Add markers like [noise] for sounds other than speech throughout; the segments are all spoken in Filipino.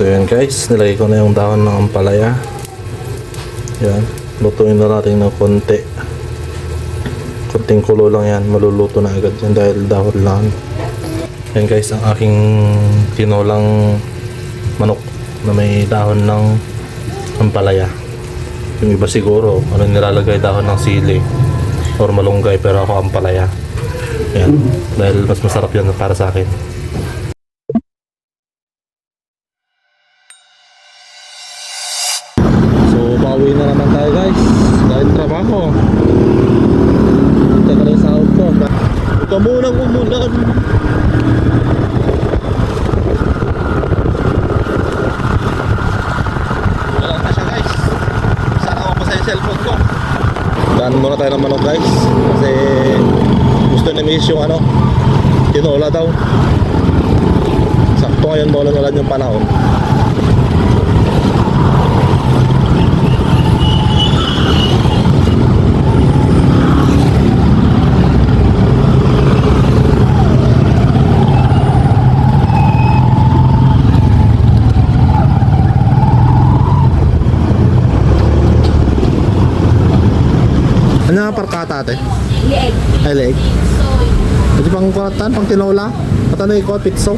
So yan guys, nilagay ko na yung dahon ng ampalaya. Yan, lutuin na natin ng konti. Konting kulo lang yan, maluluto na agad yan dahil dahon lang. Yan guys, ang aking tinolang manok na may dahon ng ampalaya. Yung iba siguro, ano nilalagay dahon ng sili or malunggay pero ako ampalaya. Yan, dahil mas masarap yan para sa akin. Muna umulan. Wala na siya guys. Sana ako sa cellphone ko. Daan muna tayo ng manok guys. Kasi gusto ni Miss yung ano, tinola daw. Sakto ngayon maulan-ulan yung panahon. Ano nga parkata ate? Lieg. Ay. Soy. Ito pang kuratan, pang tinola. At ano yung pitso?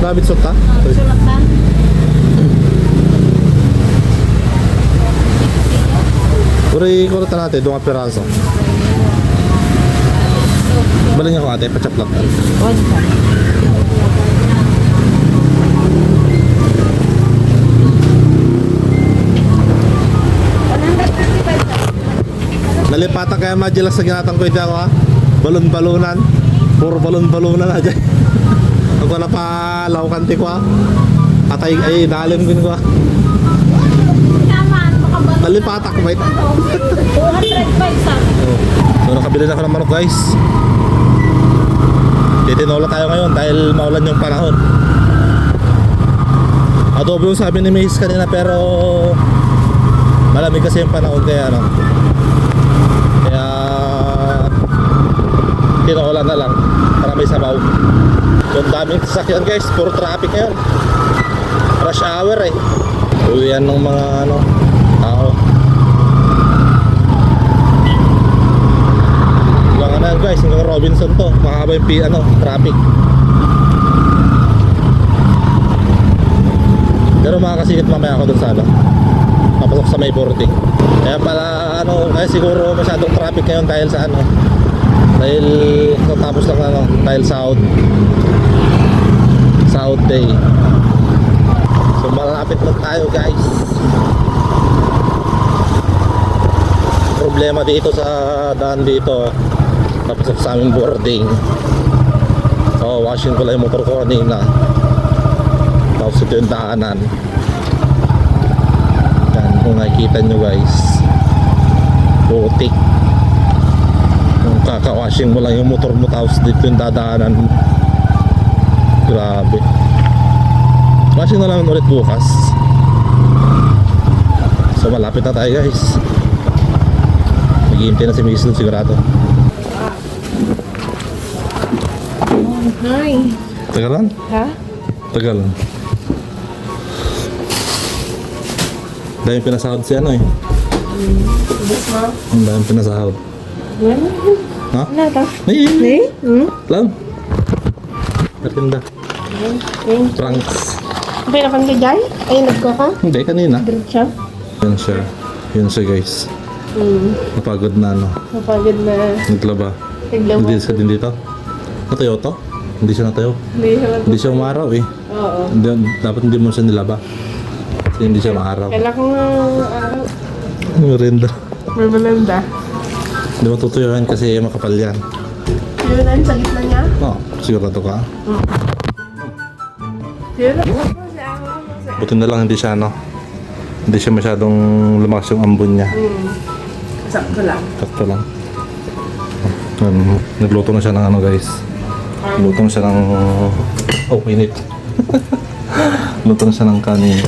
Rabbit soup ta? Uri kuratan natin, doon piraso. Baling ako ate, pachaplak. Nalipatan kaya majalas sa ginatang ko ako ha. Balon-balunan. Puro balon-balunan aja. [laughs] Ako na pa laukanti ko ha. Atay ay dalim ko ha. Nalipatak ba ito? 200 pesos. [laughs] So nakabili na ako ng manok guys. Titinola tayo ngayon dahil maulan yung panahon. Adobo yung sabi ni Mace kanina pero malamig kasi yung panahon kaya ano. Kaya tinola na lang para may sabaw. Yung daming sasakyan guys, puro traffic ngayon. Rush hour eh. Uwian ng mga ano, tao. Hanggang ano guys, hanggang Robinson to. Mahaba yung ano, traffic. Pero makakasikit mamaya ako dun sa ano. Papasok sa may 40. Kaya pala ano, kaya siguro masyadong traffic ngayon dahil sa ano. Dahil tapos lang ano, dahil South. South Day. So malapit na tayo guys. Problema dito sa daan dito. Tapos sa aming boarding. So washing ko lang yung motor ko kanina. Tapos ito yung daanan. Yan, kung nakikita nyo guys. Putik. Kaka-washing mo lang yung motor mo tapos dito yung dadaanan. Grabe. Washing na lang ulit bukas. So malapit na tayo guys. Naghihintay na si Mason sigurado. Hi. Tagalan? Ha? Tagalan. Dahil pinasahod si ano eh. Mo? Ang dahil pinasahod. Ha? Wala ka? Ay, ay, ay. Hmm? Lang. Eh? Pranks. Pinakan ka dyan? Ay, nagka ka? Hindi, kanina. Diretso? Yun siya. Yun siya guys. Hmm. Napagod na ano. Napagod na. Naglaba. Mo. Hindi siya din dito. Natayo to? Hindi siya natayo. Hindi siya Hindi siya umaraw eh. Oo. Hindi, dapat hindi mo siya nilaba. Kasi hindi siya maaraw. Kailan ko nga araw. Merinda. May malanda. Hindi mo tutuyuhan kasi makapal yan. Yun ang sa gitna niya. Oo, sigurado ka. Yun. Buti na lang hindi siya ano. Hindi siya masyadong lumakas yung ambon niya. Hmm. Sakto lang. Sakto lang. Um, nagluto na siya ng ano guys. Nagluto na siya ng... Oh, init. Nagluto [laughs] na siya ng kanin.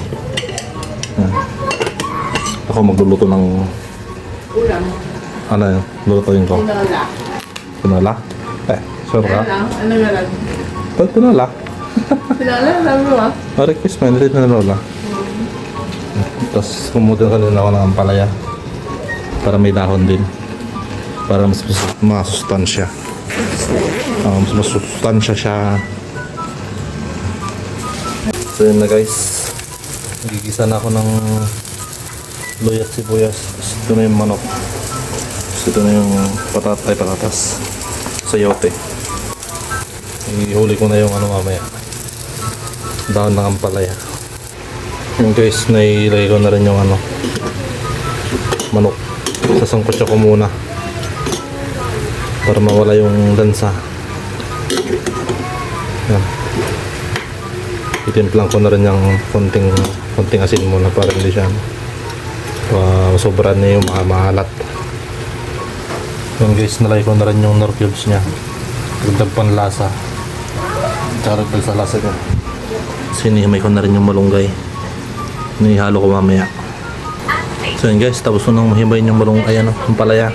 Yan. Ako magluluto ng... Ulam. Ano yun? Lulutuin ko. Tinola. Tinola? Eh, sure ka? Ano? Ano meron? Pag tinola? Sinala, sabi mo ah. Ah, request mo, hindi na lola. Tapos kumutin ka din ako ng ampalaya. Para may dahon din. Para mas mas- masustansya. Ah, mas masustansya siya. So yun na guys. Gigisa na ako ng loy at sibuyas. Ito na yung manok. Ito na yung patat ay patatas. Sayote. Ihuli ko na yung ano mamaya dahon ng ampalaya. Yung guys, nailagay ko na rin yung ano, manok. Sasangkot ko muna. Para mawala yung lansa. Yan. Itimplang ko na rin yung konting, konting asin muna para hindi siya uh, sobra na yung mga maalat. Yan guys, nalagay ko na rin yung nor cubes niya. Dagdag panlasa. Tsaka dagdag sa lasa niya. Sinihimay ko na rin yung malunggay. Nihalo ko mamaya. So yun guys, tapos ko nang mahimayin yung malunggay, ano, yung palaya.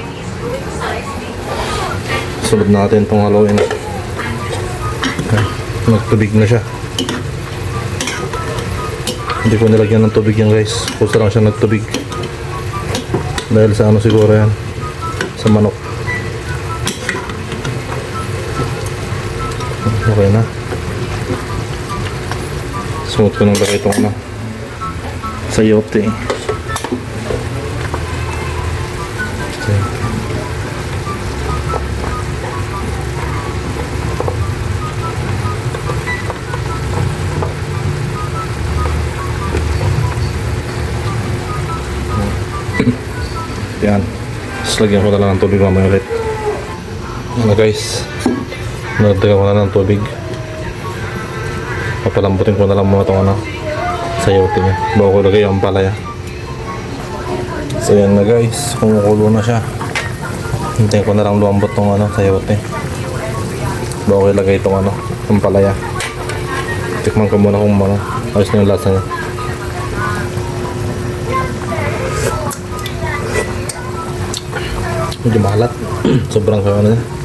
Sunod natin itong haluin. Ayan, Nagtubig na siya. Hindi ko nilagyan ng tubig yan guys. Kusa lang siya nagtubig. Dahil sa ano siguro yan. Sa manok. Okay na. Suot ko nang lagay itong ano. Sayote. Sayote. Yan. Tapos lagyan ko na lang ng tubig mamaya ulit. Ano guys. Nagdagan ko na ng tubig. Papalambutin ko na lang muna itong ano. Sayote niya. Bago ko lagay yung palaya. So yan na guys. Kumukulo na siya. Hintayin ko na lang lumambot tong ano, sayote. Bago ko ilagay itong ano, yung palaya. Tikman ko muna kung ano, ayos na yung lasa niya. Medyo mahalat. [clears throat] Sobrang kayo ano niya.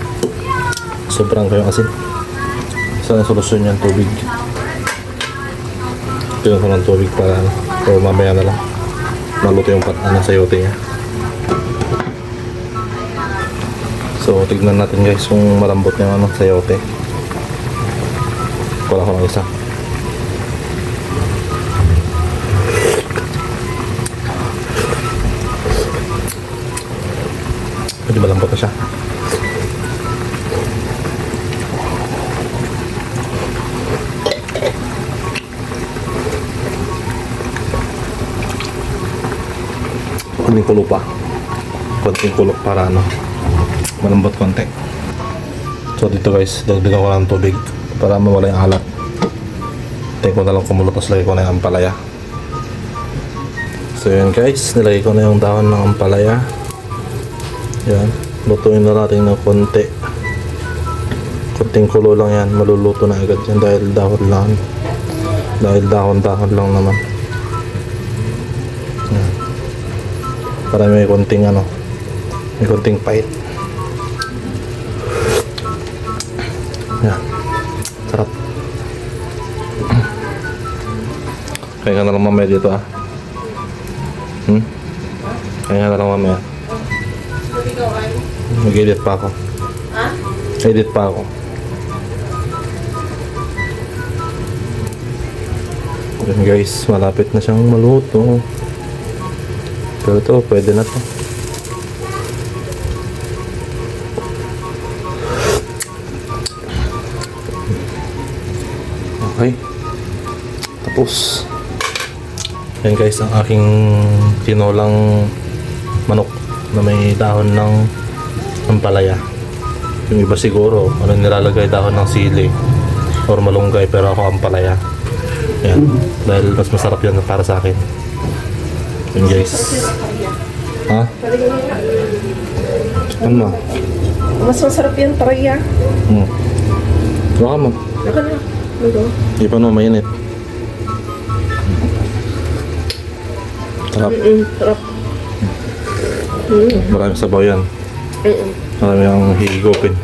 Sobrang kayo asin. Saan ang solusyon niyan? Tubig. Tignan ko ng tubig para ano, o mamaya na lang. Maluto yung pat ano, sayote niya. So, tignan natin guys kung malambot yung ano, sayote. Wala ko ng isa. Medyo malambot na siya. Kunting kulo pa. Kunting kulo para ano, malambot konti. So dito guys, dagdagan ko ng tubig para mawala yung alat. Tayo ko na lang kumulo tapos ko na yung ampalaya. So yun guys, nilagay ko na yung dahon ng ampalaya. Yan, lutuin na natin ng konti. Kunting kulo lang yan, maluluto na agad yan dahil dahon lang. Dahil dahon-dahon lang naman. Yan. Para may konting ano, may konting pait. Yan. Sarap. Kaya ka na lang mamaya dito ah. Hmm? Kaya ka na lang mamaya. Mag-edit pa ako. Ha? Edit pa ako. Yun guys, malapit na siyang maluto. Pero to, pwede na to. Okay. Tapos. Yan guys, ang aking tinolang manok na may dahon ng ampalaya. Yung iba siguro, ano nilalagay dahon ng sili or malunggay pero ako ampalaya. Yan. Dahil mas masarap yan para sa akin. Yun guys. Ha? Ano mo? Mas masarap yan, paraya. Hmm. Baka mo. Naka na. Luto. Di pa no, mainit. Sarap. Mm, sarap. Mm, Maraming sabaw yan. mm, Marami ang higupin.